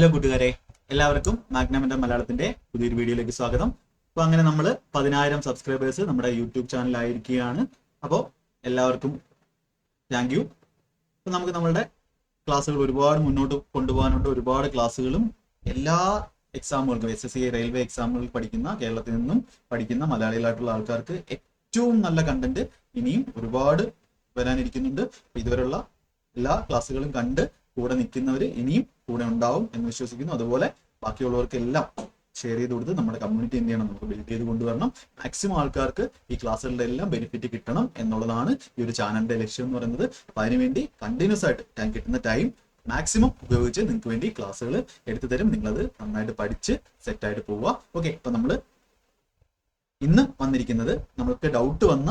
Hello കൂട്ടുകാരെ എല്ലാവർക്കും മാഗ്നമിന്റെ മലയാളത്തിന്റെ പുതിയൊരു വീഡിയോയിലേക്ക് സ്വാഗതം. അപ്പൊ അങ്ങനെ നമ്മൾ പതിനായിരം സബ്സ്ക്രൈബേഴ്സ് നമ്മുടെ യൂട്യൂബ് ചാനലായിരിക്കുകയാണ് അപ്പോൾ എല്ലാവർക്കും താങ്ക് യു അപ്പൊ നമുക്ക് നമ്മളുടെ ക്ലാസ്സുകൾ ഒരുപാട് മുന്നോട്ട് കൊണ്ടുപോകാനുണ്ട്. ഒരുപാട് ക്ലാസ്സുകളും എല്ലാ എക്സാമുകൾക്കും എസ് എസ് സി റെയിൽവേ എക്സാമുകൾ പഠിക്കുന്ന കേരളത്തിൽ നിന്നും പഠിക്കുന്ന മലയാളികളായിട്ടുള്ള ആൾക്കാർക്ക് ഏറ്റവും നല്ല കണ്ടന്റ് ഇനിയും ഒരുപാട് വരാനിരിക്കുന്നുണ്ട്. ഇതുവരെയുള്ള എല്ലാ ക്ലാസ്സുകളും കണ്ട് കൂടെ നിൽക്കുന്നവർ ഇനിയും കൂടെ ഉണ്ടാവും എന്ന് വിശ്വസിക്കുന്നു. അതുപോലെ ബാക്കിയുള്ളവർക്കെല്ലാം ഷെയർ ചെയ്ത് കൊടുത്ത് നമ്മുടെ കമ്മ്യൂണിറ്റി എന്ത് ചെയ്യണം? നമുക്ക് ബിൽഡ് ചെയ്ത് കൊണ്ടുവരണം. മാക്സിമം ആൾക്കാർക്ക് ഈ ക്ലാസ്സുകളുടെ എല്ലാം ബെനിഫിറ്റ് കിട്ടണം എന്നുള്ളതാണ് ഈ ഒരു ചാനലിന്റെ ലക്ഷ്യം എന്ന് പറയുന്നത്. അപ്പൊ അതിനുവേണ്ടി കണ്ടിന്യൂസ് ആയിട്ട് ടൈം കിട്ടുന്ന ടൈം മാക്സിമം ഉപയോഗിച്ച് നിങ്ങൾക്ക് വേണ്ടി ക്ലാസ്സുകൾ എടുത്തു തരും. നിങ്ങളത് നന്നായിട്ട് പഠിച്ച് സെറ്റായിട്ട് പോവുക. ഓക്കെ അപ്പൊ നമ്മൾ ഇന്ന് വന്നിരിക്കുന്നത് നമ്മൾക്ക് ഡൗട്ട് വന്ന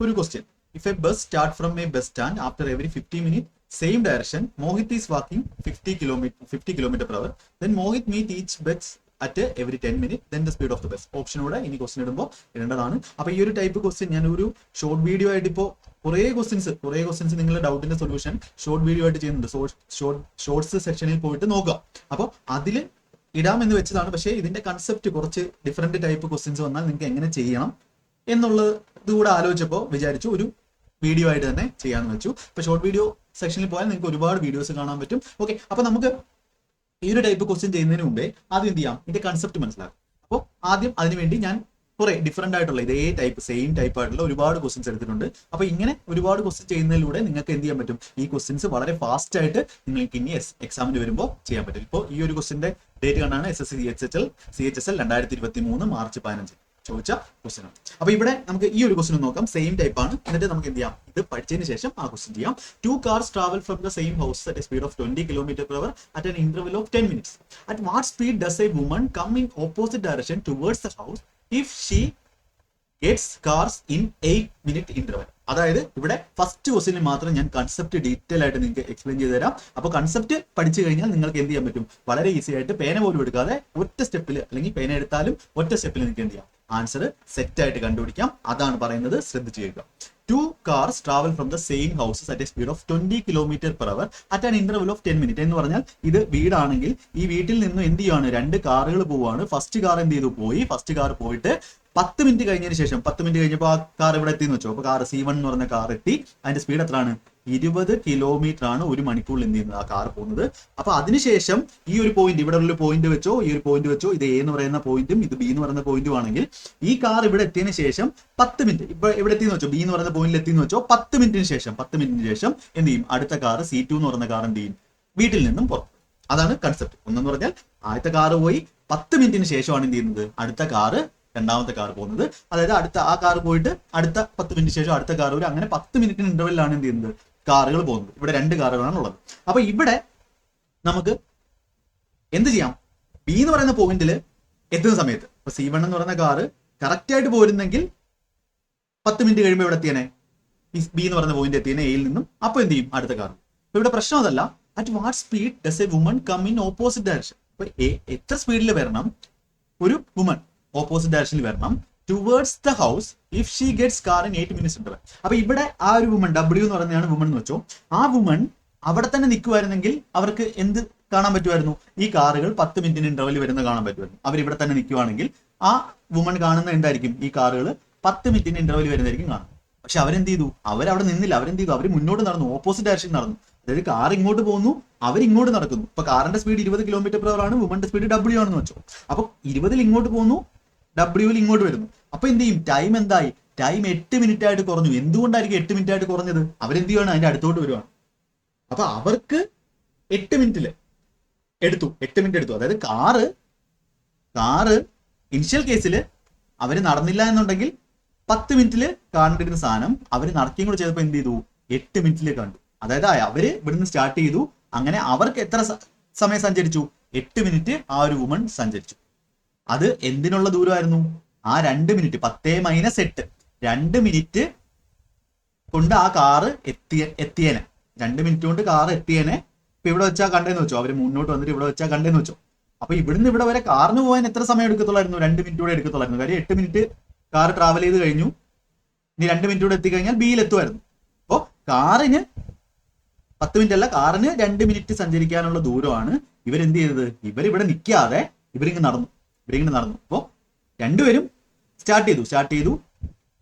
ഒരു question if a bus start from a bus stand after every fifty minute same direction Mohit is walking fifty kilometre fifty kilometre per hour. Then Mohit meet each bus at every ten minute then the speed of the bus ഓപ്ഷനോടെ ഇനി question ഇടുമ്പോൾ ഇടേണ്ടതാണ് അപ്പൊ ഈ ഒരു type question ഞാൻ ഒരു short video ആയിട്ട് ഇപ്പോൾ കുറേ ക്വസ്റ്റ്യൻസ് കുറേ ക്വസ്റ്റ്യൻസ് നിങ്ങളുടെ ഡൗട്ടിന്റെ സൊല്യൂഷൻ ഷോർട്ട് വീഡിയോ ആയിട്ട് ചെയ്യുന്നുണ്ട്. ഷോർട്ട് ഷോർട്സ് സെക്ഷനിൽ പോയിട്ട് നോക്കുക. അപ്പോൾ അതിൽ ഇടാമെന്ന് വെച്ചതാണ്. പക്ഷേ ഇതിന്റെ കൺസെപ്റ്റ് കുറച്ച് ഡിഫറെന്റ് ടൈപ്പ് ക്വസ്റ്റ്യൻസ് വന്നാൽ നിങ്ങൾക്ക് എങ്ങനെ ചെയ്യണം എന്നുള്ളത് കൂടെ ആലോചിച്ചപ്പോൾ വിചാരിച്ചു ഒരു വീഡിയോ ആയിട്ട് തന്നെ ചെയ്യാന്ന് വെച്ചു. ഇപ്പൊ ഷോർട്ട് വീഡിയോ സെക്ഷനിൽ പോയാൽ നിങ്ങൾക്ക് ഒരുപാട് വീഡിയോസ് കാണാൻ പറ്റും. ഓക്കെ അപ്പൊ നമുക്ക് ഈ ഒരു ടൈപ്പ് ക്വസ്റ്റ്യൻ ചെയ്യുന്നതിന് മുമ്പേ ആദ്യം എന്ത് ചെയ്യാം? ഇതിന്റെ കൺസെപ്റ്റ് മനസ്സിലാക്കും. അപ്പോൾ ആദ്യം അതിനുവേണ്ടി ഞാൻ കുറെ ഡിഫറെന്റ് ആയിട്ടുള്ള ഇതേ ടൈപ്പ് സെയിം ടൈപ്പ് ആയിട്ടുള്ള ഒരുപാട് ക്വസ്റ്റ്യൻസ് എടുത്തിട്ടുണ്ട്. അപ്പൊ ഇങ്ങനെ ഒരുപാട് ക്വസ്റ്റ്യൻ ചെയ്യുന്നതിലൂടെ നിങ്ങൾക്ക് എന്ത് ചെയ്യാൻ പറ്റും? ഈ ക്വസ്റ്റ്യൻസ് വളരെ ഫാസ്റ്റ് ആയിട്ട് നിങ്ങൾക്ക് ഇനി എക്സാമിന് വരുമ്പോൾ ചെയ്യാൻ പറ്റും. ഇപ്പോൾ ഈ ഒരു ക്വസ്റ്റിന്റെ ഡേറ്റ് കണ്ടാണ് S S C H H L C H S L രണ്ടായിരത്തി ഇരുപത്തി മൂന്ന് മാർച്ച് പതിനഞ്ച്. ചോദിച്ച ക്വസ്റ്റ്യൻ ആണ്. അപ്പൊ ഇവിടെ നമുക്ക് ഈ ഒരു ക്വസ്റ്റ്യൻ നോക്കാം. സെയിം ടൈപ്പ് ആണ്. എന്നിട്ട് നമുക്ക് എന്ത് ചെയ്യാം? ഇത് പഠിച്ചതിന് ശേഷം ആ ക്വസ്റ്റ്യൻ ചെയ്യാം. Two cars travel from the same house at a speed of twenty kilometre per hour at an interval of ten minutes at what speed does a woman come in opposite direction towards the house if she gets cars in eight minute interval അതായത് ഇവിടെ first ക്വസ്റ്റിന് മാത്രം ഞാൻ concept detail ആയിട്ട് നിങ്ങൾക്ക് explain ചെയ്ത് തരാം. അപ്പോൾ concept പഠിച്ചു കഴിഞ്ഞാൽ നിങ്ങൾക്ക് എന്ത് ചെയ്യാൻ പറ്റും? വളരെ ഈസി ആയിട്ട് പേന പോലും എടുക്കാതെ ഒറ്റ സ്റ്റെപ്പിൽ അല്ലെങ്കിൽ പേന എടുത്താലും ഒറ്റ സ്റ്റെപ്പിൽ നിങ്ങൾക്ക് എന്ത് ചെയ്യാം? ആൻസർ സെറ്റ് ആയിട്ട് കണ്ടുപിടിക്കാം. അതാണ് പറയുന്നത് ശ്രദ്ധിച്ചു കേൾക്കുക. Two cars travel from the same houses at a speed of twenty kilometre per hour at an interval of ten minute എന്ന് പറഞ്ഞാൽ ഇത് വീടാണെങ്കിൽ ഈ വീട്ടിൽ നിന്നും എന്ത് ചെയ്യുകയാണ് രണ്ട് കാറുകൾ പോവാണ് ഫസ്റ്റ് കാർ എന്ത് ചെയ്തു? പോയി. ഫസ്റ്റ് കാർ പോയിട്ട് പത്ത് മിനിറ്റ് കഴിഞ്ഞതിന് ശേഷം പത്ത് മിനിറ്റ് കഴിഞ്ഞപ്പോൾ ആ കാർ ഇവിടെ എത്തി എന്ന് വെച്ചോ? അപ്പോൾ കാർ സി വൺ എന്ന് പറഞ്ഞ കാർ എത്തി. അതിന്റെ സ്പീഡ് എത്രയാണ്? ഇരുപത് കിലോമീറ്റർ ആണ് ഒരു മണിക്കൂറിൽ എന്ത് ചെയ്യുന്നത് ആ കാർ പോകുന്നത്. അപ്പൊ അതിനുശേഷം ഈ ഒരു പോയിന്റ് ഇവിടെ ഉള്ള പോയിന്റ് വെച്ചോ ഈ ഒരു പോയിന്റ് വെച്ചോ ഇത് എ എന്ന് പറയുന്ന പോയിന്റും ഇത് ബി എന്ന് പറയുന്ന പോയിന്റും ആണെങ്കിൽ ഈ കാർ ഇവിടെ എത്തിയതിനു ശേഷം പത്ത് മിനിറ്റ് ഇപ്പൊ ഇവിടെ എത്തിയെന്ന് വെച്ചോ ബി എന്ന് പറയുന്ന പോയിന്റിൽ എത്തിയെന്ന് വെച്ചോ പത്ത് മിനിറ്റിന് ശേഷം പത്ത് മിനിറ്റിന് ശേഷം എന്ത് ചെയ്യും? അടുത്ത കാർ സി ടു എന്ന് പറയുന്ന കാർ എന്ത് ചെയ്യും? വീട്ടിൽ നിന്നും പുറത്ത്. അതാണ് കൺസെപ്റ്റ് ഒന്നെന്ന് പറഞ്ഞാൽ ആദ്യത്തെ കാർ പോയി പത്ത് മിനിറ്റിന് ശേഷമാണ് എന്ത് ചെയ്യുന്നത്? അടുത്ത കാറ് രണ്ടാമത്തെ കാർ പോകുന്നത്. അതായത് അടുത്ത ആ കാർ പോയിട്ട് അടുത്ത പത്ത് മിനിറ്റ് ശേഷം അടുത്ത കാർ വരും. അങ്ങനെ പത്ത് മിനിറ്റിന് ഇന്റർവെല്ലാണ് എന്ത് ചെയ്യുന്നത്? കാറുകൾ പോകുന്നത്. ഇവിടെ രണ്ട് കാറുകളാണ് ഉള്ളത്. അപ്പൊ ഇവിടെ നമുക്ക് എന്ത് ചെയ്യാം? ബി എന്ന് പറയുന്ന പോയിന്റിൽ എത്തുന്ന സമയത്ത്. ഇപ്പൊ സി വൺ എന്ന് പറയുന്ന കാറ് കറക്റ്റ് ആയിട്ട് പോരുന്നെങ്കിൽ പത്ത് മിനിറ്റ് കഴിയുമ്പോൾ ഇവിടെ എത്തിയനെ? ബി എന്ന് പറയുന്ന പോയിന്റ് എത്തിയനെ എയിൽ നിന്നും. അപ്പൊ എന്ത് ചെയ്യും? അടുത്ത കാർ അപ്പൊ ഇവിടെ പ്രശ്നം അതല്ല. At what speed does a woman come in opposite direction അപ്പൊ എത്ര സ്പീഡിൽ വരണം? ഒരു വുമൺ ഓപ്പോസിറ്റ് ഡയറക്ഷനിൽ വരണം. Towards the house if she gets car in eight minutes interval അപ്പൊ ഇവിടെ ആ ഒരു വുമൺ ഡബ്ല്യു എന്ന് പറയുന്നതാണ് വുമൺ എന്ന് വെച്ചോ ആ വുമൺ അവിടെ തന്നെ നിൽക്കുമായിരുന്നെങ്കിൽ അവർക്ക് എന്ത് കാണാൻ പറ്റുമായിരുന്നു? ഈ കാറുകൾ പത്ത് മിനിറ്റിന് ഇന്റർവൽ വരുന്ന കാണാൻ പറ്റുമായിരുന്നു. അവർ ഇവിടെ തന്നെ നിൽക്കുവാണെങ്കിൽ ആ വുമൺ കാണുന്ന എന്തായിരിക്കും? ഈ കാറുകൾ പത്ത് മിനിറ്റിന് ഇന്റർവൽ വരുന്നതായിരിക്കും കാണുന്നത്. പക്ഷെ അവരെന്ത് ചെയ്തു? അവരവിടെ നിന്നില്ല. അവരെന്ത് ചെയ്തു? അവർ മുന്നോട്ട് നടന്നു. ഓപ്പോസിറ്റ് ഡയറക്ഷൻ നടന്നു. അതായത് കാർ ഇങ്ങോട്ട് പോകുന്നു അവർ ഇങ്ങോട്ട് നടക്കുന്നു. ഇപ്പൊ കാറിന്റെ സ്പീഡ് ഇരുപത് കിലോമീറ്റർ പെർ ആണ് വുമന്റെ സ്പീഡ് ഡബ്ല്യു ആണെന്ന് വെച്ചോ. അപ്പൊ ഇരുപതിൽ ഇങ്ങോട്ട് പോകുന്നു ഡബ്ല്യുവിൽ ഇങ്ങോട്ട് വരുന്നു. അപ്പൊ എന്ത് ചെയ്യും? ടൈം എന്തായി? ടൈം എട്ട് മിനിറ്റ് ആയിട്ട് കുറഞ്ഞു. എന്തുകൊണ്ടായിരിക്കും എട്ട് മിനിറ്റ് ആയിട്ട് കുറഞ്ഞത്? അവരെന്ത് ചെയ്യണം അതിന്റെ അടുത്തോട്ട് വരുവാണ്. അപ്പൊ അവർക്ക് എട്ട് മിനിറ്റിൽ എടുത്തു. എട്ട് മിനിറ്റ് എടുത്തു. അതായത് കാറ് കാറ് ഇനിഷ്യൽ കേസിൽ അവർ നടന്നില്ല എന്നുണ്ടെങ്കിൽ പത്ത് മിനിറ്റിൽ കാണിട്ടിരുന്ന സാധനം അവർ നടക്കുകയും കൂടെ ചെയ്തപ്പോൾ എന്ത് ചെയ്തു? എട്ട് മിനിറ്റിൽ കണ്ടു. അതായത് അവർ ഇവിടുന്ന് സ്റ്റാർട്ട് ചെയ്തു. അങ്ങനെ അവർക്ക് എത്ര സമയം സഞ്ചരിച്ചു? എട്ട് മിനിറ്റ് ആ ഒരു വുമൺ സഞ്ചരിച്ചു. അത് എന്തിനുള്ള ദൂരമായിരുന്നു? ആ രണ്ട് മിനിറ്റ് പത്തേ മൈനസ് എട്ട്. രണ്ട് മിനിറ്റ് കൊണ്ട് ആ കാറ് എത്തിയ എത്തിയേനെ. രണ്ട് മിനിറ്റ് കൊണ്ട് കാർ എത്തിയേനെ. ഇപ്പൊ ഇവിടെ വെച്ചാൽ കണ്ടേന്ന് വെച്ചോ? അവർ മുന്നോട്ട് വന്നിട്ട് ഇവിടെ വെച്ചാൽ കണ്ടേന്ന് വെച്ചോ? അപ്പൊ ഇവിടുന്ന് ഇവിടെ വരെ കാറിന് പോകാൻ എത്ര സമയം എടുക്കത്തുള്ളായിരുന്നു? രണ്ട് മിനിറ്റ് കൂടെ എടുക്കത്തുള്ളായിരുന്നു. കാര്യം എട്ട് മിനിറ്റ് കാർ ട്രാവൽ ചെയ്ത് കഴിഞ്ഞു. ഇനി രണ്ട് മിനിറ്റ് കൂടെ എത്തിക്കഴിഞ്ഞാൽ ബിയിൽ എത്തുമായിരുന്നു. അപ്പോ കാറിന് പത്ത് മിനിറ്റ് അല്ല കാറിന് രണ്ട് മിനിറ്റ് സഞ്ചരിക്കാനുള്ള ദൂരമാണ് ഇവരെന്ത് ചെയ്തത്? ഇവരിവിടെ നിൽക്കാതെ ഇവരിങ്ങനെ നടന്നു. ഇവരിങ്ങനെ നടന്നു. അപ്പോൾ രണ്ടുപേരും സ്റ്റാർട്ട് ചെയ്തു സ്റ്റാർട്ട് ചെയ്തു.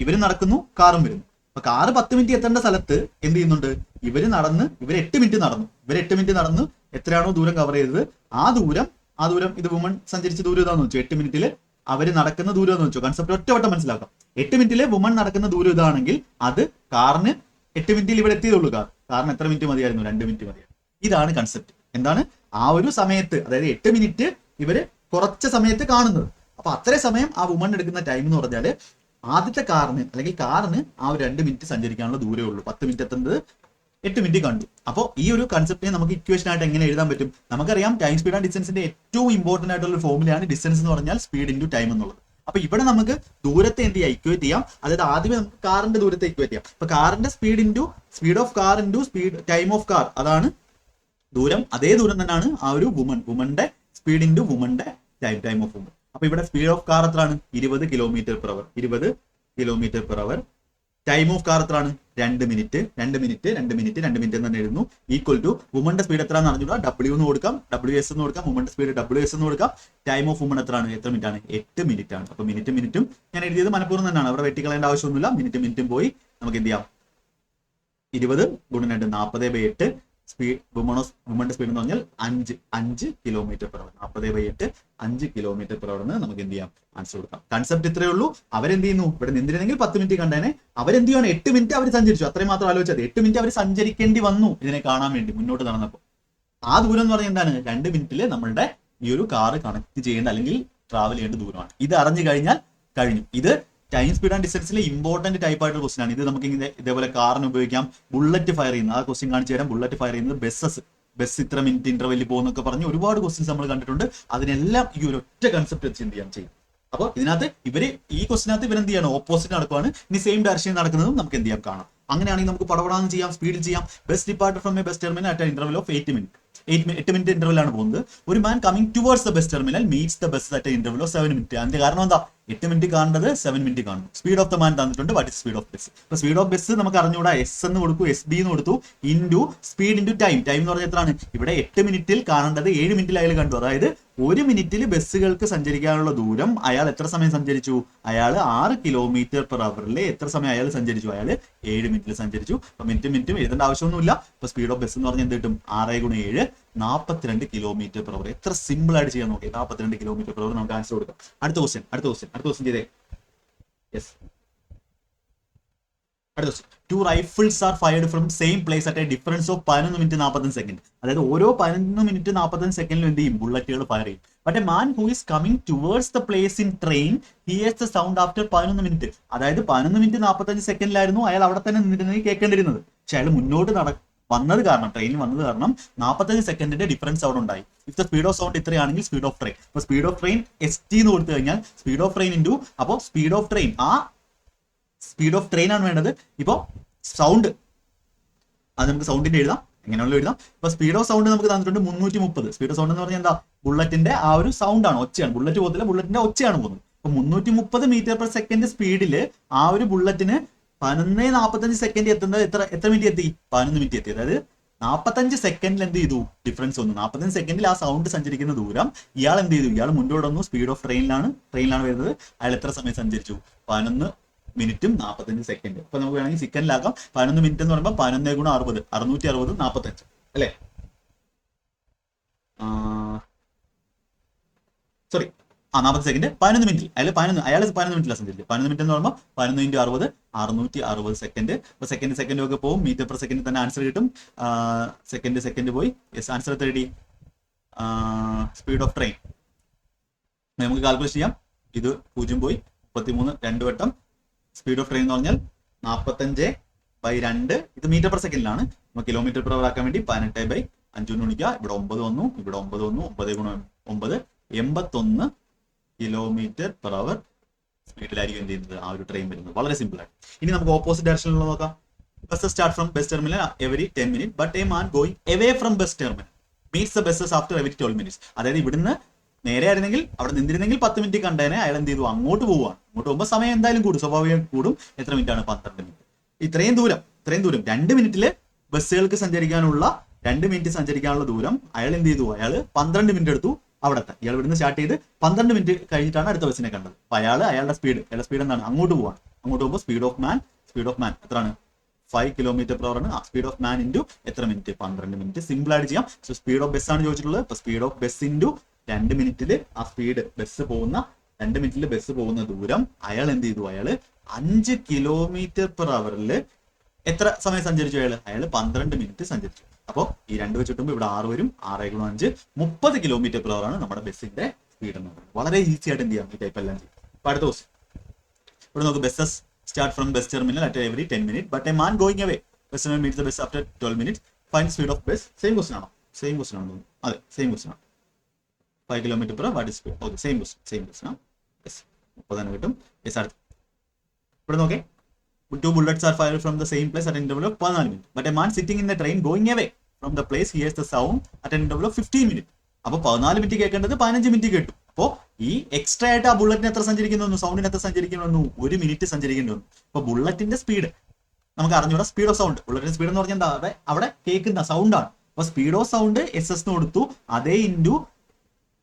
ഇവർ നടക്കുന്നു കാറും വരുന്നു. അപ്പൊ കാറ് പത്ത് മിനിറ്റ് എത്തേണ്ട സ്ഥലത്ത് എന്ത് ചെയ്യുന്നുണ്ട്? ഇവർ നടന്ന് ഇവർ എട്ട് മിനിറ്റ് നടന്നു. ഇവർ എട്ട് മിനിറ്റ് നടന്ന് എത്രയാണോ ദൂരം കവർ ചെയ്തത്? ആ ദൂരം ആ ദൂരം ഇത് വുമൺ സഞ്ചരിച്ച ദൂരം ഇതാന്ന് വെച്ചു. എട്ട് മിനിറ്റിൽ അവർ നടക്കുന്ന ദൂരം എന്ന് വെച്ചു. കൺസെപ്റ്റ് ഒറ്റവട്ടം മനസ്സിലാക്കാം. എട്ട് മിനിറ്റിൽ വുമൺ നടക്കുന്ന ദൂരം ഇതാണെങ്കിൽ അത് കാറിന് എട്ട് മിനിറ്റിൽ ഇവിടെ എത്തിയതുള്ളൂ കാർ. കാറിന് എത്ര മിനിറ്റ് മതിയായിരുന്നു? രണ്ട് മിനിറ്റ് മതിയായിരുന്നു. ഇതാണ് കൺസെപ്റ്റ് എന്താണ്? ആ ഒരു സമയത്ത് അതായത് എട്ട് മിനിറ്റ് ഇവർ കുറച്ച് സമയത്ത് കാണുന്നത്. അപ്പൊ അത്രയും സമയം ആ വുമൺ എടുക്കുന്ന ടൈം എന്ന് പറഞ്ഞാൽ ആദ്യത്തെ കാറിന് അല്ലെങ്കിൽ കാറിന് ആ ഒരു രണ്ട് മിനിറ്റ് സഞ്ചരിക്കാനുള്ള ദൂരേ ഉള്ളൂ. പത്ത് മിനിറ്റ് എത്തുന്നത് എട്ട് മിനിറ്റ് കണ്ടു. അപ്പോൾ ഈ ഒരു കൺസെപ്റ്റിനെ നമുക്ക് ഇക്വേഷൻ ആയിട്ട് എങ്ങനെ എഴുതാൻ പറ്റും? നമുക്കറിയാം ടൈം സ്പീഡ് ആൻഡ് ഡിസ്റ്റൻസിന്റെ ഏറ്റവും ഇമ്പോർട്ടന്റ് ആയിട്ടുള്ള ഒരു ഫോമിലാണ് ഡിസ്റ്റൻസ് എന്ന് പറഞ്ഞാൽ സ്പീഡ് ഇന്റു ടൈം എന്നുള്ളത്. അപ്പൊ ഇവിടെ നമുക്ക് ദൂരത്തെ എന്ത് ചെയ്യാം? ഇക്വേറ്റ് ചെയ്യാം. അതായത് ആദ്യമേ നമുക്ക് കാറിന്റെ ദൂരത്തെ ഇക്വേറ്റ് ചെയ്യാം. അപ്പൊ കാറിന്റെ speed into speed of car into speed time of car അതാണ് ദൂരം. അതേ ദൂരം തന്നെയാണ് ആ ഒരു വുമൺ വുമന്റെ സ്പീഡ് ഇന്റു വുമന്റെ ടൈം ടൈം ഓഫ് വുമൺ അപ്പൊ ഇവിടെ സ്പീഡ് ഓഫ് കാർ എത്രയാണ്? ഇരുപത് കിലോമീറ്റർ പെർ അവർ ഇരുപത് kilometre per hour time of car എത്രയാണ്? രണ്ട് മിനിറ്റ് രണ്ട് മിനിറ്റ് രണ്ട് മിനിറ്റ് രണ്ട് മിനിറ്റ് എന്ന് തന്നെ എഴുതുന്നു. ഈക്വൽ ടു വുമന്റെ സ്പീഡ് എത്രയാണെന്ന് അറിഞ്ഞുകൂടാ? ഡബ്ല്യു എന്ന് കൊടുക്കാം. ഡബ്ല്യു എസ് എന്ന് കൊടുക്കാം. വുമന്റെ സ്പീഡ് ഡബ്ല്യു എസ് എന്ന് കൊടുക്കാം. ടൈം ഓഫ് വുമൺ എത്രയാണ്? എത്ര മിനിറ്റ് ആണ്? എട്ട് മിനിറ്റ് ആണ്. അപ്പൊ മിനിറ്റ് മിനിറ്റും ഞാൻ എഴുതിയത് മനഃപൂർവം തന്നെയാണ്. അവിടെ വെട്ടിക്കളയേണ്ട ആവശ്യമൊന്നുമില്ല. മിനിറ്റ് മിനിറ്റും പോയി. നമുക്ക് എന്ത് ചെയ്യാം? ഇരുപത് ഗുണം രണ്ട് നാൽപ്പത് ബൈ എട്ട്. സ്പീഡ് വുമണോസ് വുമന്റെ സ്പീഡ് എന്ന് പറഞ്ഞാൽ അഞ്ച് അഞ്ച് കിലോമീറ്റർ പെർ അവർ നാൽപ്പത് ബൈ എട്ട് അഞ്ച് കിലോമീറ്റർ പെർ അവർ എന്ന് നമുക്ക് എന്ത് ചെയ്യാം? ആൻസർ കൊടുക്കാം. കൺസെപ്റ്റ് ഇത്രയേ ഉള്ളൂ. അവരെന്ത് ചെയ്യുന്നു ഇവിടെ നിന്നിരുന്നെങ്കിൽ പത്ത് മിനിറ്റ് കണ്ടേനെ. അവരെന്ത് ചെയ്യണം എട്ട് മിനിറ്റ് അവർ സഞ്ചരിച്ചു. അത്രയും മാത്രം ആലോചിച്ചത് എട്ട് മിനിറ്റ് അവർ സഞ്ചരിക്കേണ്ടി വന്നു ഇതിനെ കാണാൻ വേണ്ടി മുന്നോട്ട് നടന്നപ്പോൾ ആ ദൂരം എന്ന് പറഞ്ഞാൽ എന്താണ്? രണ്ട് മിനിറ്റിൽ നമ്മളുടെ ഈ ഒരു കാറ് കണക്ട് ചെയ്യേണ്ട അല്ലെങ്കിൽ ട്രാവൽ ചെയ്യേണ്ട ദൂരമാണ്. ഇത് അറിഞ്ഞു കഴിഞ്ഞാൽ കഴിഞ്ഞു. ഇത് ടൈം സ്പീഡ് ആൻഡ് ഡിസ്റ്റൻസിലെ ഇമ്പോർട്ടന്റ് ടൈപ്പ് ആയിട്ടുള്ള ക്വസ്റ്റൻ ആണ്. ഇത് നമുക്ക് ഇങ്ങനെ ഇതേപോലെ കാറിന് ഉപയോഗിക്കാം. ബുള്ളറ്റ് ഫയർ ചെയ്യുന്നത് ആ ക്വസ്റ്റ്യൻ കാണിച്ചു തരാം. ബുള്ളറ്റ് ഫയർ ചെയ്യുന്നത് ബസ്സസ് ബസ് ഇത്ര മിനിറ്റ് ഇന്റർവെല്ലിൽ പോകുന്നൊക്കെ പറഞ്ഞ് ഒരുപാട് ക്വസ്റ്റ്യൻസ് നമ്മൾ കണ്ടിട്ടുണ്ട്. അതിനെല്ലാം ഈ ഒരു ഒറ്റ കൺസെപ്റ്റ് വെച്ച് എന്ത് ചെയ്യാൻ ചെയ്യും. അപ്പോൾ ഇതിനകത്ത് ഇവർ ഈ ക്വസ്റ്റിനകത്ത് ഇവരെന്ത് ചെയ്യണം? ഓപ്പോസിറ്റ് നടക്കുവാണ്. ഇനി സെയിം ഡയറക്ഷൻ നടക്കുന്നതും നമുക്ക് എന്ത് ചെയ്യാം? കാണാം. അങ്ങനെയാണെങ്കിൽ നമുക്ക് പടപടാന്ന് ചെയ്യാം സ്പീഡിൽ ചെയ്യാം. Bus depart from a bus terminal at interval of eight minute എട്ട് മിനിറ്റ് ഇന്റർവൽ ആണ് പോകുന്നത്. ഒരു man coming towards the bus terminal meets the bus at interval of seven minute അതിന്റെ കാരണം എന്താ? എട്ട് മിനിറ്റ് കാണേണ്ടത് സെവൻ മിനിറ്റ് കാണും. സ്പീഡ് ഓഫ് ദ മാൻ തന്നിട്ടുണ്ട്. What is speed of bus അപ്പൊ സ്പീഡ് ഓഫ് ബസ് നമുക്ക് അറിഞ്ഞുകൂടാ. എസ് എന്ന് കൊടുത്തു എസ് ബി എന്ന് കൊടുത്തു. Into speed into time time എന്ന് പറഞ്ഞാൽ എത്രയാണ്? ഇവിടെ എട്ട് മിനിറ്റിൽ കാണേണ്ടത് ഏഴ് മിനിറ്റിൽ അയാൾ കണ്ടു. അതായത് ഒരു മിനിറ്റിൽ ബസ്സുകൾക്ക് സഞ്ചരിക്കാനുള്ള ദൂരം അയാൾ എത്ര സമയം സഞ്ചരിച്ചു? അയാൾ ആറ് കിലോമീറ്റർ പെർ അവറിൽ എത്ര സമയം അയാൾ സഞ്ചരിച്ചു? അയാൾ ഏഴ് മിനിറ്റിൽ സഞ്ചരിച്ചു. അപ്പൊ മിനിറ്റും മിനിറ്റും എഴുതേണ്ട ആവശ്യമൊന്നുമില്ല. അപ്പൊ സ്പീഡ് ഓഫ് ബസ് എന്ന് പറഞ്ഞാൽ എന്ത് കിട്ടും? ആറ് ഗുണം ഏഴ് നാൽപ്പത്തിരണ്ട് കിലോമീറ്റർ പെർ അവർ എത്ര സിമ്പിൾ ആയിട്ട് ചെയ്യാൻ നോക്കി നാൽപ്പത്തിരണ്ട് കിലോമീറ്റർ പെർ അവർ നമുക്ക് ആൻസർ കൊടുക്കാം. അടുത്ത ക്വസ്റ്റ്യൻ അടുത്ത ക്വസ്റ്റ്യൻ അടുത്ത ക്വസ്റ്റ്യൻ ചെയ്തേ. യെസ് അടുത്ത question two rifles are fired from same place at a difference of പതിനൊന്ന് മിനിറ്റ് നാൽപ്പത്തഞ്ച് സെക്കൻഡ് അതായത് ഓരോ പതിനൊന്ന് മിനിറ്റ് നാൽപ്പത്തഞ്ച് സെക്കൻഡിലും എന്ത് ചെയ്യും? ബുള്ളറ്റുകൾ ഫയർ ചെയ്യും. But a man who is coming towards the place in train hears the sound after പതിനൊന്ന് മിനിറ്റ് അതായത് പതിനൊന്ന് മിനിറ്റ് നാൽപ്പത്തഞ്ച് സെക്കൻഡിലായിരുന്നു അയാൾ അവിടെ തന്നെ നിന്നിരുന്നെങ്കിൽ കേൾക്കേണ്ടിരുന്നത് പക്ഷെ അയാൾ മുന്നോട്ട് നട വന്നത് കാരണം ട്രെയിൻ വന്നത് കാരണം നാൽപ്പത്തഞ്ച് സെക്കൻഡിന്റെ ഡിഫറൻസ് അവിടെ ഉണ്ടായി. If the speed of sound ഇത്രയാണെങ്കിൽ speed of train അപ്പോൾ speed of train S T എന്ന് കൊടുത്തു കഴിഞ്ഞാൽ സ്പീഡ് ഓഫ് ട്രെയിൻ ഇന്റു അപ്പോൾ സ്പീഡ് ഓഫ് ട്രെയിൻ ആ സ്പീഡ് ഓഫ് ട്രെയിൻ ആണ് വേണ്ടത്. ഇപ്പോൾ സൗണ്ട് അത് നമുക്ക് സൗണ്ടിന്റെ എഴുതാം. എങ്ങനെയുള്ള എഴുതാം? ഇപ്പൊ സ്പീഡ് ഓഫ് സൗണ്ട് നമുക്ക് തന്നിട്ടുണ്ട് മുന്നൂറ്റി മുപ്പത് സ്പീഡ് ഓഫ് സൗണ്ട് എന്ന് പറഞ്ഞാൽ എന്താ? ബുള്ളറ്റിന്റെ ആ ഒരു സൗണ്ട് ആണ് ഒച്ചയാണ്. ബുള്ളറ്റ് പോകത്തില്ല ബുള്ളറ്റിന്റെ ഒച്ചയാണ് പോകുന്നത്. അപ്പൊ മുന്നൂറ്റി മുപ്പത് മീറ്റർ പെർ സെക്കൻഡ് സ്പീഡിൽ ആ ഒരു ബുള്ളറ്റിന് പതിനൊന്ന് നാൽപ്പത്തഞ്ച് സെക്കൻഡ് എത്തുന്നത് എത്ര എത്ര മിനിറ്റ് എത്തി? പതിനൊന്ന് മിനിറ്റ് എത്തി. അതായത് നാൽപ്പത്തഞ്ച് സെക്കൻഡിൽ എന്ത് ചെയ്തു? ഡിഫറൻസ് വന്നു. നാൽപ്പത്തഞ്ച് സെക്കൻഡിൽ ആ സൗണ്ട് സഞ്ചരിക്കുന്ന ദൂരം ഇയാൾ എന്ത് ചെയ്തു? ഇയാൾ മുന്നോട്ട് വന്നു സ്പീഡ് ഓഫ് ട്രെയിനിലാണ് ട്രെയിനിലാണ് വരുന്നത്. അയാൾ എത്ര സമയം സഞ്ചരിച്ചു? പതിനൊന്ന് മിനിറ്റും നാൽപ്പത്തഞ്ച് സെക്കൻഡ് അപ്പൊ നമുക്ക് വേണമെങ്കിൽ സെക്കൻഡിലാക്കാം പതിനൊന്ന് മിനിറ്റ് എന്ന് പറയുമ്പോൾ പതിനൊന്നേ ഗുണം അറുപത്. അറുന്നൂറ്റി അറുപത് നാൽപ്പത്തഞ്ച് അല്ലേ? സോറി ആ നാൽപ്പത് സെക്കൻഡ് പതിനൊന്ന് മിനിറ്റ് അയാൾ പതിനൊന്ന് അയാൾ പതിനൊന്ന് മിനിറ്റിലാണ് സഞ്ചരിച്ചത് പതിനൊന്ന് മിനിറ്റ് എന്ന് പറയുമ്പോൾ പതിനൊന്ന് ഇന്റു അറുപത് അറുന്നൂറ്റി അറുപത് സെക്കൻഡ് അപ്പോൾ സെക്കൻഡ് സെക്കൻഡ് ഒക്കെ പോകും മീറ്റർ പെർ സെക്കൻഡ് തന്നെ ആൻസർ കിട്ടും. സെക്കൻഡ് സെക്കൻഡ് പോയി. യെസ് ആൻസർ തേടി സ്പീഡ് ഓഫ് ട്രെയിൻ നമുക്ക് കാൽക്കുലേറ്റ് ചെയ്യാം. ഇത് പൂജ്യം പോയി. മുപ്പത്തിമൂന്ന് രണ്ട് വട്ടം. സ്പീഡ് ഓഫ് ട്രെയിൻ എന്ന് പറഞ്ഞാൽ നാൽപ്പത്തഞ്ച് ബൈ രണ്ട്. ഇത് മീറ്റർ പെർ സെക്കൻഡിലാണ് നമ്മൾ കിലോമീറ്റർ പെർ അവർ ആക്കാൻ വേണ്ടി പതിനെട്ട് ബൈ അഞ്ചുകൊണ്ട് ഗുണിക്കുക. ഇവിടെ ഒമ്പത് വന്നു ഇവിടെ ഒമ്പത് വന്നു ഒമ്പത് ഗുണം ഒമ്പത്. എൺപത്തൊന്ന് കിലോമീറ്റർ പെർ അവർ സ്പീഡിലായിരിക്കും എന്ത് ചെയ്യുന്നത്? ആ ഒരു ട്രെയിൻ വരുന്നത്. വളരെ സിമ്പിൾ ആണ്. ഇനി നമുക്ക് ഓപ്പോസിറ്റ് ഡയറക്ഷനിലുള്ള നോക്കാം. Bus start from bus terminal every ten minute but a man going away from bus terminal meets the buses after every twelve minutes അതായത് ഇവിടുന്ന് നേരെ ആയിരുന്നെങ്കിൽ അവിടെ നിന്നിരുന്നെങ്കിൽ പത്ത് മിനിറ്റ് കണ്ടേനെ അയാൾ എന്ത് ചെയ്തു? അങ്ങോട്ട് പോവുകയാണ് അങ്ങോട്ട് പോകുമ്പോൾ സമയം എന്തായാലും കൂടും. സ്വാഭാവികം കൂടും. എത്ര മിനിറ്റ് ആണ്? പന്ത്രണ്ട് മിനിറ്റ് ഇത്രയും ദൂരം ഇത്രയും ദൂരം. രണ്ട് മിനിറ്റിൽ ബസ്സുകൾക്ക് സഞ്ചരിക്കാനുള്ള രണ്ട് മിനിറ്റ് സഞ്ചരിക്കാനുള്ള ദൂരം അയാൾ എന്ത് ചെയ്തു? അയാൾ പന്ത്രണ്ട് മിനിറ്റ് എടുത്തു. അവിടെ ഇയാൾ ഇവിടുന്ന് സ്റ്റാർട്ട് ചെയ്ത് പന്ത്രണ്ട് മിനിറ്റ് കഴിഞ്ഞിട്ടാണ് അടുത്ത ബസ്സിനെ കണ്ടത്. അപ്പൊ അയാൾ അയാളുടെ സ്പീഡ് അയാളുടെ സ്പീഡ് എന്താണ്? അങ്ങോട്ട് പോവാണ്. അങ്ങോട്ട് പോകുമ്പോൾ speed of man speed of man എത്രയാണ്? ഫൈവ് കിലോമീറ്റർ പെർ ആണ്. സ്പീഡ് ഓഫ് മാൻ ഇന്റു എത്ര മിനിറ്റ് പന്ത്രണ്ട് മിനിറ്റ് സിമ്പിൾ ആയിട്ട് ചെയ്യാം. സോ സ്പീഡ് ഓഫ് ബസ് ആണ് ചോദിച്ചിട്ടുള്ളത്. ഇപ്പൊ സ്പീഡ് ഓഫ് ബസ് ഇന്റു രണ്ട് മിനിറ്റിൽ ആ സ്പീഡ് ബസ് പോകുന്ന രണ്ട് മിനിറ്റിൽ ബസ് പോകുന്ന ദൂരം അയാൾ എന്ത് ചെയ്തു? അയാൾ അഞ്ച് കിലോമീറ്റർ പെർ അവറിൽ എത്ര സമയം സഞ്ചരിച്ചു അയാൾ അയാൾ പന്ത്രണ്ട് മിനിറ്റ് സഞ്ചരിച്ചു. അപ്പോൾ ഈ രണ്ട് വെച്ചിട്ടുമ്പോൾ ഇവിടെ ആറ് വരും. ആറ് ഗുണം അഞ്ച്. മുപ്പത് കിലോമീറ്റർ പെർ ആണ് നമ്മുടെ ബസ്സിന്റെ സ്പീഡ് എന്ന് പറയുന്നത്. വളരെ ഈസി ആയിട്ട് എന്ത് ചെയ്യാം? ഈ ടൈപ്പ് എല്ലാം ചെയ്യും. അപ്പൊ അടുത്ത ദിവസം ഇവിടെ നോക്ക് buses start from bus terminal at every ten minute but a man going away bus meet bus after twelve minute fine speed of bus same question ആണോ? സെയിം ക്വസ്റ്റൻ ആണോ? അതെ സെയിം ക്വസ്റ്റൻ ആണ്. Five kilometre per what is speed okay same question same question ആണ്. Yes മുപ്പതാണ് കിട്ടും. Yes അടുത്ത്. ഇവിടെ നോക്കേ. Two bullets are fired from the same place at an interval of 14 minutes. But a man sitting in the train going away from the place hears the sound at an interval of 15 minutes. അപ്പൊ പതിനാല് minute കേൾക്കേണ്ടത് പതിനഞ്ച് minute കേട്ടു. അപ്പോൾ ഈ extra ആയിട്ട് ആ ബുള്ളറ്റിന് എത്ര സഞ്ചരിക്കുന്നു സൗണ്ടിന് എത്ര സഞ്ചരിക്കുന്നു ഒരു മിനിറ്റ് സഞ്ചരിക്കേണ്ടി വന്നു. അപ്പോൾ ബുള്ളറ്റിന്റെ സ്പീഡ് നമുക്ക് അറിഞ്ഞൂടാ സ്പീഡ് ഓഫ് സൗണ്ട് ബുള്ളറ്റിന്റെ സ്പീഡ് എന്ന് പറഞ്ഞാൽ എന്താ? അവിടെ അവിടെ കേൾക്കുന്ന സൗണ്ടാണ് അപ്പോൾ speed of sound S S കൊടുത്തു. അതേ ഇന്റു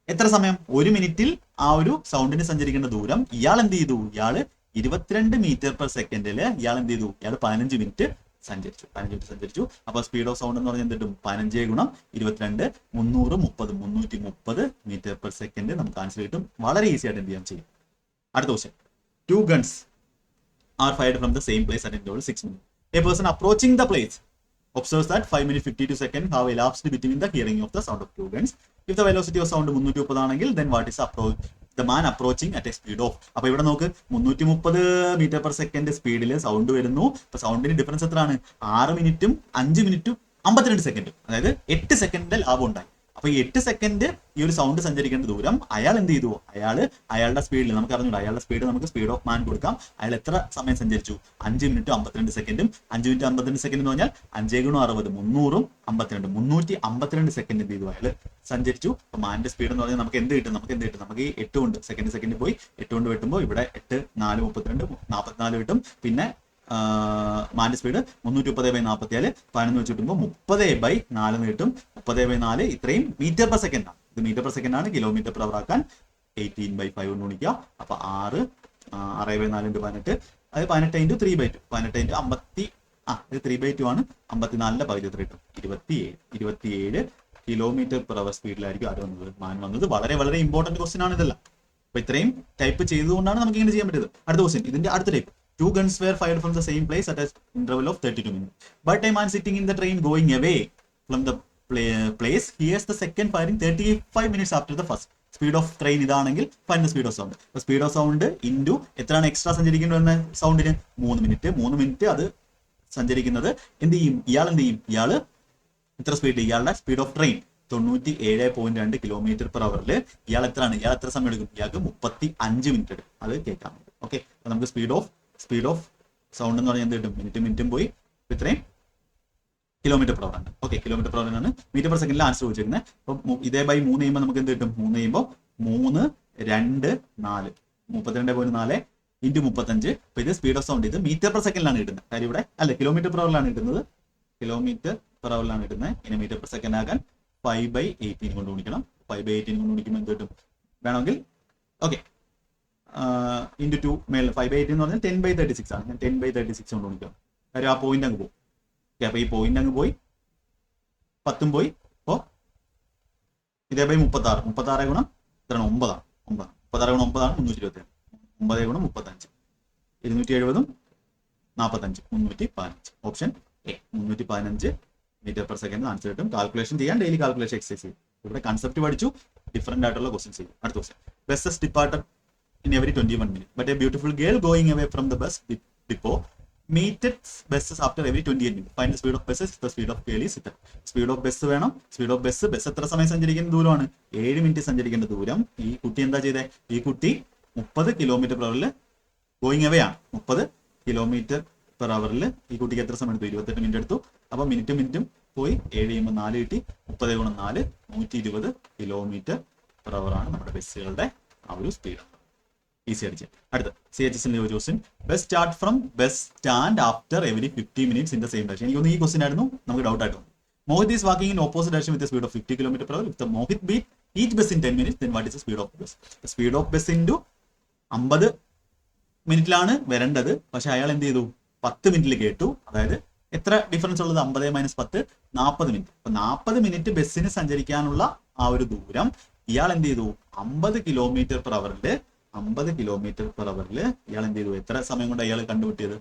എത്ര സമയം? ഒരു മിനിറ്റിൽ ആ ഒരു സൗണ്ടിന് സഞ്ചരിക്കേണ്ട ദൂരം ഇയാൾ എന്ത് ചെയ്തു? ഇയാൾ ഇരുപത്തിരണ്ട് മീറ്റർ പെർ സെക്കൻഡിൽ ഇയാൾ എന്ത് ചെയ്തു? ഇയാൾ പതിനഞ്ച് മിനിറ്റ് സഞ്ചരിച്ചു. പതിനഞ്ച് മിനിറ്റ് സഞ്ചരിച്ചു. അപ്പൊ സ്പീഡ് ഓഫ് സൗണ്ട് എന്ന് പറഞ്ഞാൽ എന്ത് കിട്ടും പതിനഞ്ച് ഗുണം ഇരുപത്തിരണ്ട് മുന്നൂറ് മുപ്പത് മുന്നൂറ്റി മുപ്പത് മീറ്റർ പെർ സെക്കൻഡ് നമുക്ക് ആൻസർ കിട്ടും. വളരെ ഈസി ആയിട്ട് എന്ത് ചെയ്യാൻ ചെയ്യും. അടുത്ത question two guns are fired from the same place at interval six minute a person approaching the place observes that 5 minutes 52 seconds have elapsed between the hearing of the sound of two guns. If the velocity of sound 330 ആണെങ്കിൽ then what is approach the man approaching at a speed of അപ്പൊ ഇവിടെ നോക്ക് മുന്നൂറ്റി മുപ്പത് metre per second സ്പീഡിൽ sound വരുന്നു. അപ്പൊ സൗണ്ടിന് difference എത്രയാണ്? ആറ് മിനിറ്റും അഞ്ച് മിനിറ്റും അമ്പത്തിരണ്ട് സെക്കൻഡും അതായത് എട്ട് സെക്കൻഡിന്റെ ലാഭം ഉണ്ടായി. അപ്പൊ എട്ട് സെക്കൻഡ് ഈ ഒരു സൗണ്ട് സഞ്ചരിക്കേണ്ട ദൂരം അയാൾ എന്ത് ചെയ്തു? അയാൾ അയാളുടെ സ്പീഡിൽ നമുക്ക് അറിഞ്ഞൂടാ അയാളുടെ സ്പീഡ് നമുക്ക് സ്പീഡ് ഓഫ് മാൻ കൊടുക്കാം. അയാൾ എത്ര സമയം സഞ്ചരിച്ചു? അഞ്ച് മിനിറ്റ് അമ്പത്തിരണ്ട് സെക്കൻഡും അഞ്ച് മിനിറ്റ് അമ്പത്തിരണ്ട് സെക്കൻഡ് എന്ന് പറഞ്ഞാൽ അഞ്ചേ ഗുണം അറുപത് മുന്നൂറും അമ്പത്തിരണ്ട്. മുന്നൂറ്റി അമ്പത്തിരണ്ട് സെക്കൻഡ് എന്ത് ചെയ്തു അയാൾ സഞ്ചരിച്ചു. അപ്പൊ മാന്റെ സ്പീഡ് എന്ന് പറഞ്ഞാൽ നമുക്ക് എന്ത് കിട്ടും? നമുക്ക് എന്ത് കിട്ടും? നമുക്ക് ഈ എട്ട് കൊണ്ട് സെക്കൻഡ് സെക്കൻഡ് പോയി. എട്ട് കൊണ്ട് വെട്ടുമ്പോൾ ഇവിടെ എട്ട് നാല് മുപ്പത്തിരണ്ട് നാൽപ്പത്തിനാല് കിട്ടും. പിന്നെ മാന്റെ സ്പീഡ് മുന്നൂറ്റി മുപ്പത് ബൈ നാൽപ്പത്തിയാൽ പതിനൊന്ന് വെച്ച് കിട്ടുമ്പോൾ മുപ്പത് ബൈ നാല് കിട്ടും. മുപ്പത് ബൈ നാല് ഇത്രയും മീറ്റർ പെർ സെക്കൻഡ് ആണ്. ഇത് മീറ്റർ പെർ സെക്കൻഡ് ആണ്. കിലോമീറ്റർ പെർ അവർ ആക്കാൻ എയ്റ്റീൻ ബൈ ഫൈവ് കൊണ്ട് ഗുണിക്കുക. അപ്പൊ ആറ് ആറ് ബൈ നാല് ഇന്റു പതിനെട്ട്. അത് പതിനെട്ട് ഇന്റു ത്രീ ബൈ ടു പതിനെട്ട് ഇന്റു അമ്പത്തി ആ ഇത് ത്രീ ബൈ ടു ആണ്. അമ്പത്തിനാലിന്റെ പകുതി എത്ര കിട്ടും? ഇരുപത്തി ഏഴ് കിലോമീറ്റർ പെർ അവർ സ്പീഡിലായിരിക്കും ആര് വന്നത്? മാൻ വന്നത്. വളരെ വളരെ ഇമ്പോർട്ടന്റ് ക്വസ്റ്റൻ ആണ് ഇതെല്ലാം. അപ്പൊ ഇത്രയും ടൈപ്പ് ചെയ്തുകൊണ്ടാണ് നമുക്ക് ഇങ്ങനെ ചെയ്യാൻ പറ്റിയത്. അടുത്ത ക്വസ്റ്റ്യൻ ഇതിന്റെ അടുത്ത type guns were fired from the same place at interval of thirty two minute but a man sitting in the train going away from the place hears the second firing thirty five minutes after the first speed of train ഇതാണെങ്കിൽ fine speed of sound അപ്പൊ speed of sound into എത്രയാണ് extra സഞ്ചരിക്കേണ്ടി വരുന്ന സൗണ്ടിന് മൂന്ന് minute മൂന്ന് minute അത് സഞ്ചരിക്കുന്നത് എന്ത് ചെയ്യും? ഇയാൾ എന്ത് ചെയ്യും? ഇയാൾ എത്ര സ്പീഡ് ഇയാളുടെ സ്പീഡ് ഓഫ് ട്രെയിൻ തൊണ്ണൂറ്റി ഏഴ് പോയിന്റ് രണ്ട് കിലോമീറ്റർ പെർ അവറിൽ ഇയാൾ എത്രയാണ്? ഇയാൾ എത്ര സമയം എടുക്കും? ഇയാൾക്ക് മുപ്പത്തി അഞ്ച് മിനിറ്റ് എടുക്കും. അത് കേൾക്കാം. ഓക്കെ നമുക്ക് speed of speed of sound എന്ന് പറഞ്ഞാൽ എന്ത് കിട്ടും? മിനിറ്റ് മിനിറ്റും പോയി. ഇത്രയും കിലോമീറ്റർ പെർ ആണ്. ഓക്കെ കിലോമീറ്റർ പെർ ആണ് മീറ്റർ പെർ സെക്കൻഡിൽ ആൻസർ ചോദിച്ചിരിക്കുന്നത് അപ്പൊ ഇതേ ബൈ മൂന്ന് ചെയ്യുമ്പോൾ നമുക്ക് എന്ത് കിട്ടും? മൂന്ന് ചെയ്യുമ്പോൾ മൂന്ന് രണ്ട് നാല്. മുപ്പത്തിരണ്ട് പോയിന്റ് നാല് ഇന്റു മുപ്പത്തഞ്ച്. അപ്പൊ ഇത് സ്പീഡ് ഓഫ് സൗണ്ട് ഇത് മീറ്റർ പെർ സെക്കൻഡിലാണ് കിട്ടുന്നത് കാര്യം ഇവിടെ അല്ല കിലോമീറ്റർ പെർ അവറിലാണ് കിട്ടുന്നത്. കിലോമീറ്റർ പെർ കിട്ടുന്നത് ഇനി മീറ്റർ പെർ സെക്കൻഡ് ആക്കാൻ ഫൈവ് ബൈ എയ്റ്റീൻ കൊണ്ട് ഗുണിക്കണം. ഫൈവ് ബൈ എയ്റ്റീൻ കൊണ്ട് ഗുണിക്കുമ്പോൾ എന്ത് കിട്ടും? വേണമെങ്കിൽ ഓക്കെ ഇന്റു ടു മേലെ ഫൈവ് ബൈ എയ്റ്റ് എന്ന് പറഞ്ഞാൽ ടെൻ ബൈ തേർട്ടി സിക്സ് ആണ്. ഞാൻ ടെൻ ബൈ തേർട്ടി സിക്സ് കൊണ്ട് വിളിക്കാം കാര്യം ആ പോയിന്റ് അങ്ങ് പോകും ഓക്കെ അപ്പൊ ഈ പോയിന്റ് അങ്ങ് പോയി. പത്തും പോയി. അപ്പോ ഇതേ ആറ് മുപ്പത്തി ആറ് ഗുണം ഇത്രയാണ് ഒമ്പതാണ്. ഒമ്പത് മുപ്പത്തി ആറ് ഗുണം ഒമ്പതാണ് മുന്നൂറ്റി ഇരുപത്തി ഏഴ് ഒമ്പത് ഗുണം മുപ്പത്തഞ്ച്. ഇരുന്നൂറ്റി എഴുപതും നാൽപ്പത്തഞ്ച് മുന്നൂറ്റി പതിനഞ്ച് ഓപ്ഷൻ എ മുന്നൂറ്റി പതിനഞ്ച് മീറ്റർ പെർ സെക്കൻഡ് ആൻസർ കിട്ടും. കാൽക്കുലേഷൻ ചെയ്യാൻ ഡെയിലി കാൽക്കുലേഷൻ എക്സസൈസ് ചെയ്യും. ഇവിടെ കൺസെപ്റ്റ് പഠിച്ചു. ഡിഫറെന്റ് ആയിട്ടുള്ള ക്വസ്റ്റ്യൻസ് ചെയ്യും. അടുത്ത question buses departed in every 21 minutes. But a beautiful girl going away from the bus dep- depot meted buses after every 28 minutes. Find the speed of buses, the speed of girl is ഇത്ര. Speed of bus വേണം speed of bus bus എത്ര സമയം സഞ്ചരിക്കുന്ന ദൂരമാണ്? ഏഴ് minute സഞ്ചരിക്കേണ്ട ദൂരം. ഈ കുട്ടി എന്താ ചെയ്തേ? ഈ കുട്ടി മുപ്പത് കിലോമീറ്റർ പെർ അവറിൽ ഗോയിങ് അവേ ആണ്. മുപ്പത് കിലോമീറ്റർ പെർ അവറിൽ ഈ കുട്ടിക്ക് എത്ര സമയം എടുത്തു? ഇരുപത്തെട്ട് മിനിറ്റ് എടുത്തു. അപ്പൊ മിനിറ്റും മിനിറ്റും പോയി ഏഴ് ചെയ്യുമ്പോൾ നാല് കിട്ടി. മുപ്പത് ഗുണം നാല് നൂറ്റി ഇരുപത് കിലോമീറ്റർ പെർ അവർ ആണ് നമ്മുടെ ബസ്സുകളുടെ ആ ഒരു സ്പീഡ് ഈസി ആയിരിക്കും അടുത്ത. സി എച്ച് എസ് ഒരു question bus start from bus stand after every fifty minutes in the same direction എനിക്കൊന്ന് ഈ ക്വസ്റ്റ്യൻ ആയിരുന്നു. നമുക്ക് ഡൗട്ട് ആയിട്ട് Mohit is walking in opposite direction with speed of fifty kilometre hour. If Mohit beat each bus in ten minutes then what is speed of bus speed of bus into അമ്പത് മിനിറ്റിലാണ് വരേണ്ടത്. പക്ഷെ അയാൾ എന്ത് ചെയ്തു? പത്ത് മിനിറ്റിൽ കേട്ടു. അതായത് എത്ര ഡിഫറൻസ് ഉള്ളത്? അമ്പത് മൈനസ് പത്ത് നാൽപ്പത് മിനിറ്റ് അപ്പൊ നാൽപ്പത് മിനിറ്റ് ബസ്സിന് സഞ്ചരിക്കാനുള്ള ആ ഒരു ദൂരം ഇയാൾ എന്ത് ചെയ്തു? അമ്പത് കിലോമീറ്റർ പെർ അവറിൽ അമ്പത് കിലോമീറ്റർ പെർ അവറിൽ ഇയാൾ എന്ത് ചെയ്തു? എത്ര സമയം കൊണ്ട് അയാൾ കണ്ടുപിട്ടിയത്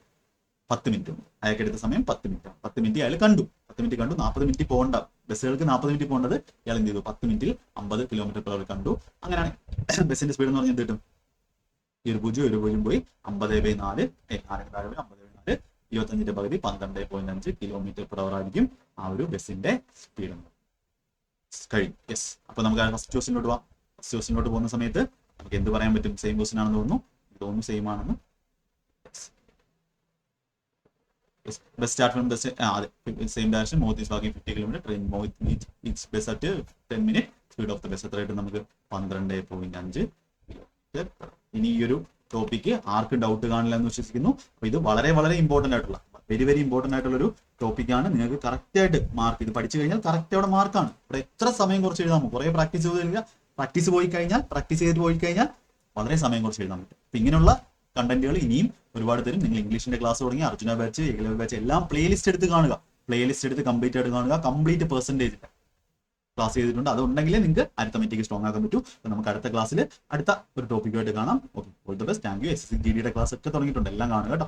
പത്ത് മിനിറ്റ് അയാൾക്ക് എടുത്ത സമയം പത്ത് മിനിറ്റ് പത്ത് മിനിറ്റ് അയാൾ കണ്ടു. പത്ത് മിനിറ്റ് കണ്ടു. നാൽപ്പത് മിനിറ്റ് പോകണ്ട. ബസ്സുകൾക്ക് നാൽപ്പത് മിനിറ്റ് പോകേണ്ടത് ഇയാൾ എന്ത് ചെയ്തു? പത്ത് മിനിറ്റിൽ അമ്പത് കിലോമീറ്റർ പെർ അവർ കണ്ടു. അങ്ങനെയാണ് ബസ്സിന്റെ സ്പീഡ് എന്ന് പറഞ്ഞാൽ എന്ത് കിട്ടും? ഒരു പൂജ്യം ഒരു പൂജ്യം പോയി അമ്പത് ബൈ നാല്. പോയി അമ്പത് ബൈ നാല്. ഇരുപത്തഞ്ചിന്റെ പകുതി പന്ത്രണ്ട് പോയിന്റ് അഞ്ച് കിലോമീറ്റർ പെർ അവർ ആയിരിക്കും ആ ഒരു ബസ്സിന്റെ സ്പീഡ് കഴിയും യെസ് അപ്പൊ നമുക്ക് ഫസ്റ്റ് ക്വസ്റ്റിനോട്ട് പോവാം. ഫസ്റ്റ് ക്വസ്റ്റിനോട്ട് പോകുന്ന സമയത്ത് നമുക്ക് എന്ത് പറയാൻ പറ്റും? സെയിം ക്വസ്റ്റൻ ആണെന്ന് തോന്നുന്നു. തോന്നുന്നു സെയിം ആണെന്ന്. Bus start from bus same direction Mohit is walking fifty kilometre train Mohit each bus at ten minute speed of the bus എത്രയായിട്ട് നമുക്ക് പന്ത്രണ്ട് പോയിന്റ് അഞ്ച് കിലോമീറ്റർ ഇനി ഈ ഒരു ടോപ്പിക്ക് ആർക്കും ഡൗട്ട് കാണില്ല എന്ന് വിശ്വസിക്കുന്നു. അപ്പൊ ഇത് വളരെ വളരെ ഇമ്പോർട്ടന്റ് ആയിട്ടുള്ള വെരി വെരി ഇമ്പോർട്ടന്റ് ആയിട്ടുള്ള ഒരു ടോപ്പിക്കാണ് നിങ്ങൾക്ക് കറക്റ്റ് ആയിട്ട് മാർക്ക് ഇത് പഠിച്ചു കഴിഞ്ഞാൽ കറക്റ്റ് അവിടെ മാർക്കാണ് ഇവിടെ എത്ര സമയം കുറച്ച് എഴുതാമോ കുറെ പ്രാക്ടീസ് ചെയ്ത് കഴിഞ്ഞാൽ പ്രാക്ടീസ് പോയി കഴിഞ്ഞാൽ പ്രാക്ടീസ് ചെയ്ത് പോയി കഴിഞ്ഞാൽ വളരെ സമയം കുറച്ച് എഴുതാൻ പറ്റും. അപ്പൊ ഇങ്ങനെയുള്ള കണ്ടന്റുകൾ ഇനിയും ഒരുപാട് തരും. നിങ്ങൾ ഇംഗ്ലീഷിന്റെ ക്ലാസ് തുടങ്ങി അർജുന ബാച്ച് ഏകലവ്യ ബാച്ച് എല്ലാം പ്ലേലിസ്റ്റ് എടുത്ത് കാണുക. പ്ലേലിസ്റ്റ് എടുത്ത് കംപ്ലീറ്റ് ആയിട്ട് കാണുക. കംപ്ലീറ്റ് പെർസെന്റേജ് ക്ലാസ് ചെയ്തിട്ടുണ്ട്. അതുണ്ടെങ്കിൽ നിങ്ങൾക്ക് അരിത്തമെറ്റിക് സ്ട്രോങ് ആക്കാൻ പറ്റൂ. അപ്പൊ നമുക്ക് അടുത്ത ക്ലാസ്സിൽ അടുത്ത ഒരു ടോപ്പിക്കുമായിട്ട് കാണാം. Okay all the best thank you S S G ഡിയുടെ ക്ലാസ് ഒക്കെ തുടങ്ങിയിട്ടുണ്ട്. എല്ലാം കാണുക കേട്ടോ.